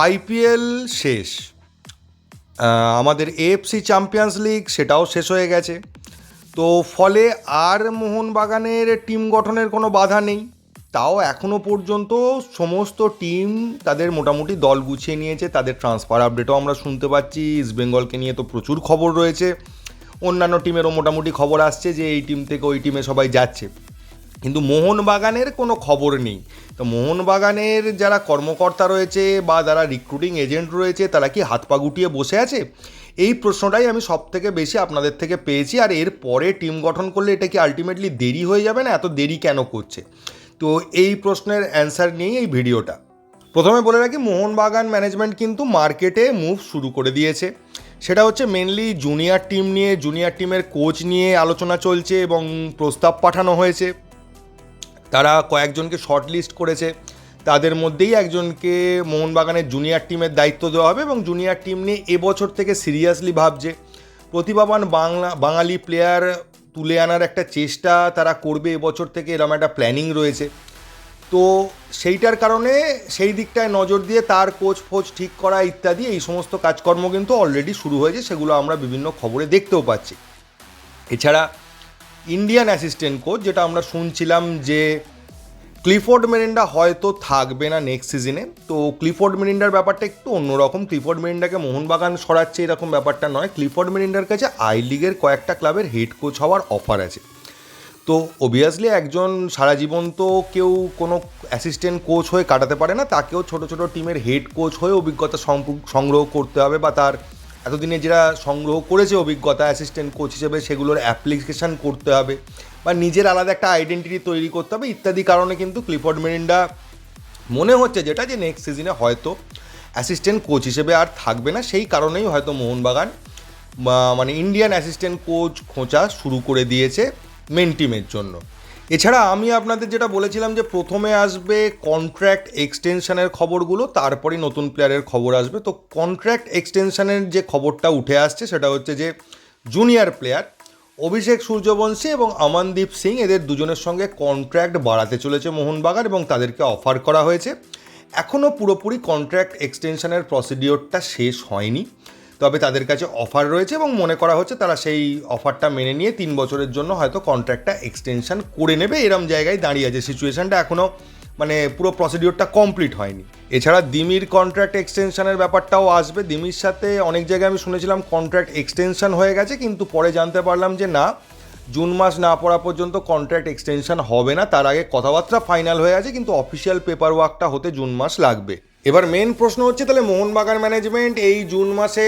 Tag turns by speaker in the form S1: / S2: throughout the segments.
S1: IPL শেষ। আমাদের AFC champions league সেটাও শেষ হয়ে গেছে। তো ফলে আর মোহনবাগানের টিম গঠনের কোনো বাধা নেই। তাও এখনও পর্যন্ত সমস্ত টিম তাদের মোটামুটি দল গুছিয়ে নিয়েছে। তাদের ট্রান্সফার আপডেটও আমরা শুনতে পাচ্ছি। ইস্ট বেঙ্গলকে নিয়ে তো প্রচুর খবর রয়েছে। অন্যান্য টিমেরও মোটামুটি খবর আসছে যে এই টিম থেকে ওই টিমে সবাই যাচ্ছে। কিন্তু মোহনবাগানের কোনো খবর নেই। তো মোহনবাগানের যারা কর্মকর্তা রয়েছে বা যারা রিক্রুটিং এজেন্ট রয়েছে, তারা কি হাত পা গুটিয়ে বসে আছে? এই প্রশ্নটাই আমি সব থেকে বেশি আপনাদের থেকে পেয়েছি, আর এর পরে টিম গঠন করলে এটা কি আলটিমেটলি দেরি হয়ে যাবে না? এত দেরি কেন করছে? তো এই প্রশ্নের অ্যান্সার নিয়েই এই ভিডিওটা। প্রথমে বলে রাখি, মোহনবাগান ম্যানেজমেন্ট কিন্তু মার্কেটে মুভ শুরু করে দিয়েছে। সেটা হচ্ছে মেনলি জুনিয়র টিম নিয়ে জুনিয়র টিমের কোচ নিয়ে আলোচনা চলছে এবং প্রস্তাব পাঠানো হয়েছে। তারা কয়েকজনকে শর্ট লিস্ট করেছে। তাদের মধ্যেই একজনকে মোহনবাগানের জুনিয়র টিমের দায়িত্ব দেওয়া হবে এবং জুনিয়র টিম নিয়ে এবছর থেকে সিরিয়াসলি ভাবছে। প্রতিভাবান বাংলা, বাঙালি প্লেয়ার তুলে আনার একটা চেষ্টা তারা করবে এবছর থেকে এরকম একটা প্ল্যানিং রয়েছে। তো সেইটার কারণে সেই দিকটায় নজর দিয়ে তার কোচ ফোচ ঠিক করা ইত্যাদি, এই সমস্ত কাজকর্ম কিন্তু অলরেডি শুরু হয়েছে, সেগুলো আমরা বিভিন্ন খবরে দেখতেও পাচ্ছি। এছাড়া ইন্ডিয়ান অ্যাসিস্ট্যান্ট কোচ যেটা আমরা শুনছিলাম যে ক্লিফোর্ড মেরিন্ডা হয়তো থাকবে না নেক্সট সিজনে তো ক্লিফোর্ড মেরিন্ডার ব্যাপারটা একটু অন্যরকম। ক্লিফোর্ড মেরিন্ডাকে মোহনবাগান সরাচ্ছে এরকম ব্যাপারটা নয়। ক্লিফোর্ড মেরিন্ডার কাছে আই লিগের কয়েকটা ক্লাবের হেড কোচ হওয়ার অফার আছে। তো অবভিয়াসলি একজন সারা জীবন তো কেউ কোনো অ্যাসিস্ট্যান্ট কোচ হয়ে কাটাতে পারে না। তাকেও ছোট ছোট টিমের হেড কোচ হয়ে অভিজ্ঞতা সংগ্রহ করতে হবে বা তার এতদিনে যেটা সংগ্রহ করেছে অভিজ্ঞতা অ্যাসিস্ট্যান্ট কোচ হিসেবে, সেগুলোর অ্যাপ্লিকেশন করতে হবে বা নিজের আলাদা একটা আইডেন্টিটি তৈরি করতে হবে, ইত্যাদি কারণে কিন্তু ক্লিফোর্ড মেরিন্ডা মনে হচ্ছে যেটা যে নেক্সট সিজনে হয়তো অ্যাসিস্ট্যান্ট কোচ হিসেবে আর থাকবে না। সেই কারণেই হয়তো মোহনবাগান মানে ইন্ডিয়ান অ্যাসিস্ট্যান্ট কোচ খোঁচা শুরু করে দিয়েছে মেন টিমের জন্য। এছাড়া আমি আপনাদের যেটা বলেছিলাম যে প্রথমে আসবে কন্ট্রাক্ট এক্সটেনশনের খবরগুলো, তারপরে নতুন প্লেয়ারের খবর আসবে। তো কন্ট্রাক্ট এক্সটেনশনের যে খবরটা উঠে আসছে সেটা হচ্ছে যে জুনিয়র প্লেয়ার অভিষেক সূর্যবংশী এবং অমনদীপ সিং, এদের দুজনের সঙ্গে কন্ট্র্যাক্ট বাড়াতে চলেছে মোহনবাগান এবং তাদেরকে অফার করা হয়েছে। এখনও পুরোপুরি কন্ট্র্যাক্ট এক্সটেনশনের প্রসিডিওরটা শেষ হয়নি। তবে তাদের কাছে অফার রয়েছে এবং মনে করা হচ্ছে তারা সেই অফারটা মেনে নিয়ে তিন বছরের জন্য হয়তো কন্ট্রাক্টটা এক্সটেনশন করে নেবে। এরম জায়গায় দাঁড়িয়ে আছে। সিচুয়েশানটা এখনও মানে পুরো প্রসিডিওরটা কমপ্লিট হয়নি। এছাড়া দিমির কন্ট্রাক্ট এক্সটেনশনের ব্যাপারটাও আসবে। দিমির সাথে অনেক জায়গায় আমি শুনেছিলাম কন্ট্রাক্ট এক্সটেনশন হয়ে গেছে, কিন্তু পরে জানতে পারলাম যে না, জুন মাস না পড়া পর্যন্ত কন্ট্রাক্ট এক্সটেনশন হবে না। তার আগে কথাবার্তা ফাইনাল হয়ে আছে, কিন্তু অফিসিয়াল পেপার ওয়ার্কটা হতে জুন মাস লাগবে। এবার মেন প্রশ্ন হচ্ছে, তাহলে মোহনবাগান ম্যানেজমেন্ট এই জুন মাসে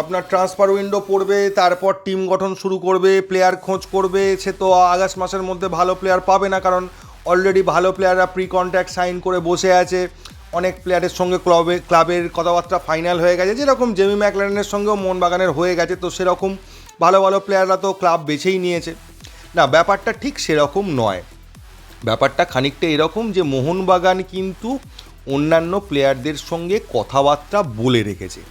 S1: আপনার ট্রান্সফার উইন্ডো পড়বে, তারপর টিম গঠন শুরু করবে প্লেয়ার খোঁজ করবে, সে তো আগস্ট মাসের মধ্যে ভালো প্লেয়ার পাবে না, কারণ অলরেডি ভালো প্লেয়াররা প্রি কন্ট্রাক্ট সাইন করে বসে আছে। অনেক প্লেয়ারের সঙ্গে ক্লাবে ক্লাবের কথাবার্তা ফাইনাল হয়ে গেছে, যেরকম জেমি ম্যাকলারেনের সঙ্গেও মোহনবাগানের হয়ে গেছে, তো সেরকম ভালো ভালো প্লেয়াররা তো ক্লাব বেছেই নিয়েছে। না, ব্যাপারটা ঠিক সেরকম নয়। ব্যাপারটা খানিকটা এরকম যে, মোহনবাগান কিন্তু অন্যান্য প্লেয়ারদের সঙ্গে কথাবার্তা বলে রেখেছে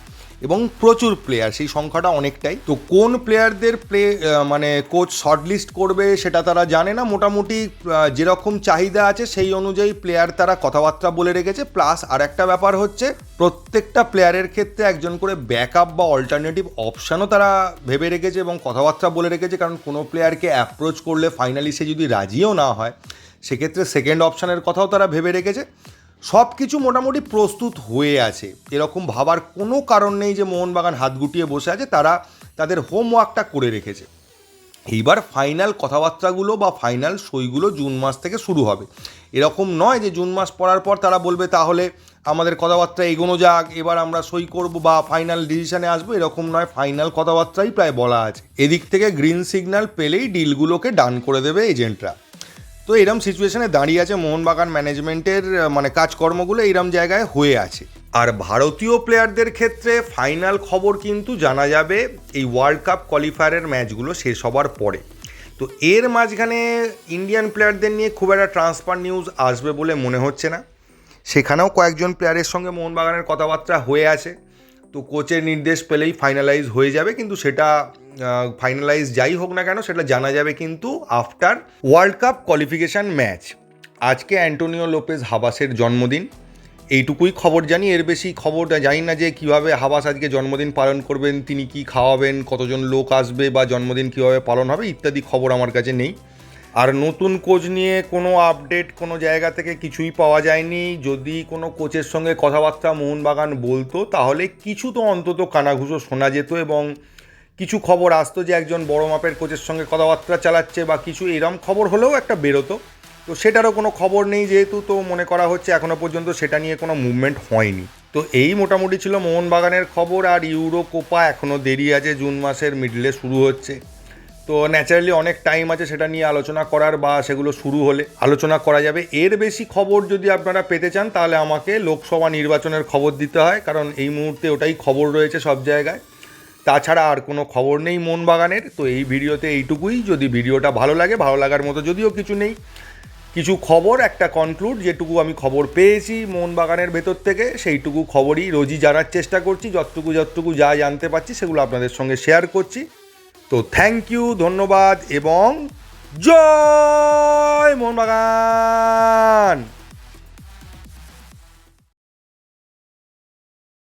S1: এবং প্রচুর প্লেয়ার সেই সংখ্যাটা অনেকটাই। তো কোন প্লেয়ারদের প্লে মানে কোচ শর্টলিস্ট করবে সেটা তারা জানে না। মোটামুটি যেরকম চাহিদা আছে সেই অনুযায়ী প্লেয়ার তারা কথাবার্তা বলে রেখেছে। প্লাস আর একটা ব্যাপার হচ্ছে, প্রত্যেকটা প্লেয়ারের ক্ষেত্রে একজন করে ব্যাকআপ বা অল্টারনেটিভ অপশানও তারা ভেবে রেখেছে এবং কথাবার্তা বলে রেখেছে। কারণ কোনো প্লেয়ারকে অ্যাপ্রোচ করলে ফাইনালি সে যদি রাজিও না হয়, সেক্ষেত্রে সেকেন্ড অপশানের কথাও তারা ভেবে রেখেছে। সব কিছু মোটামুটি প্রস্তুত হয়ে আছে। এরকম ভাবার কোনো কারণ নেই যে মোহনবাগান হাত গুটিয়ে বসে আছে, তারা তাদের হোমওয়ার্কটা করে রেখেছে। এইবার ফাইনাল কথাবার্তাগুলো বা ফাইনাল সইগুলো জুন মাস থেকে শুরু হবে। এরকম নয় যে জুন মাস পড়ার পর তারা বলবে, তাহলে আমাদের কথাবার্তা এগোনো যাক, এবার আমরা সই করব বা ফাইনাল ডিসিশনে আসব। এরকম নয়, ফাইনাল কথাবার্তাই প্রায় বলা আছে। এদিক থেকে গ্রিন সিগন্যাল পেলেই ডিলগুলোকে ডান করে দেবে এজেন্টরা। তো এরম সিচুয়েশনে দাঁড়িয়ে আছে মোহনবাগান ম্যানেজমেন্টের মানে কাজকর্মগুলো এইরম জায়গায় হয়ে আছে। আর ভারতীয় প্লেয়ারদের ক্ষেত্রে ফাইনাল খবর কিন্তু জানা যাবে এই ওয়ার্ল্ড কাপ কোয়ালিফায়ারের ম্যাচগুলো শেষ হবার পরে। তো এর মাঝখানে ইন্ডিয়ান প্লেয়ারদের নিয়ে খুব একটা ট্রান্সফার নিউজ আসবে বলে মনে হচ্ছে না। সেখানেও কয়েকজন প্লেয়ারের সঙ্গে মোহনবাগানের কথাবার্তা হয়ে আছে। তো কোচের নির্দেশ পেলেই ফাইনালাইজ হয়ে যাবে, কিন্তু সেটা ফাইনালাইজ যাই হোক না কেন, সেটা জানা যাবে কিন্তু after world cup qualification match আজকে অ্যান্টোনিও লোপেজ হাবাসের জন্মদিন। এইটুকুই খবর জানি, এর বেশি খবর জানি না যে কীভাবে হাবাস আজকে জন্মদিন পালন করবেন, তিনি কি খাওয়াবেন, কতজন লোক আসবে বা জন্মদিন কীভাবে পালন হবে, ইত্যাদি খবর আমার কাছে নেই। আর নতুন কোচ নিয়ে কোনো আপডেট কোনো জায়গা থেকে কিছুই পাওয়া যায়নি। যদি কোনো কোচের সঙ্গে কথাবার্তা মোহনবাগান বলতো, তাহলে কিছু তো অন্তত কানাঘুষো শোনা যেত এবং কিছু খবর আসতো যে একজন বড় মাপের কোচের সঙ্গে কথাবার্তা চালাচ্ছে বা কিছু এরম খবর হলেও একটা বেরোতো। তো সেটারও কোনো খবর নেই যেহেতু, তো মনে করা হচ্ছে এখনও পর্যন্ত সেটা নিয়ে কোনো মুভমেন্ট হয়নি। তো এই মোটামুটি ছিল মোহনবাগানের খবর আর ইউরো কোপা এখনও দেরি আছে, জুন মাসের মিডলে শুরু হচ্ছে। তো ন্যাচারালি অনেক টাইম আছে সেটা নিয়ে আলোচনা করার বা সেগুলো শুরু হলে আলোচনা করা যাবে। এর বেশি খবর যদি আপনারা পেতে চান, তাহলে আমাকে লোকসভা নির্বাচনের খবর দিতে হয়, কারণ এই মুহূর্তে ওটাই খবর রয়েছে সব জায়গায়। তাছাড়া আর কোনো খবর নেই মোহনবাগানের। তো এই ভিডিওতে এইটুকুই। যদি ভিডিওটা ভালো লাগে, ভালো লাগার মতো যদিও কিছু নেই, কিছু খবর একটা কনক্লুড যেটুকু আমি খবর পেয়েছি মোহনবাগানের ভেতর থেকে, সেইটুকু খবরই রোজই জানার চেষ্টা করছি। যতটুকু যতটুকু যা জানতে পারছি, সেগুলো আপনাদের সঙ্গে শেয়ার করছি। তো থ্যাংক ইউ ধন্যবাদ এবং জয় মোহনবাগান!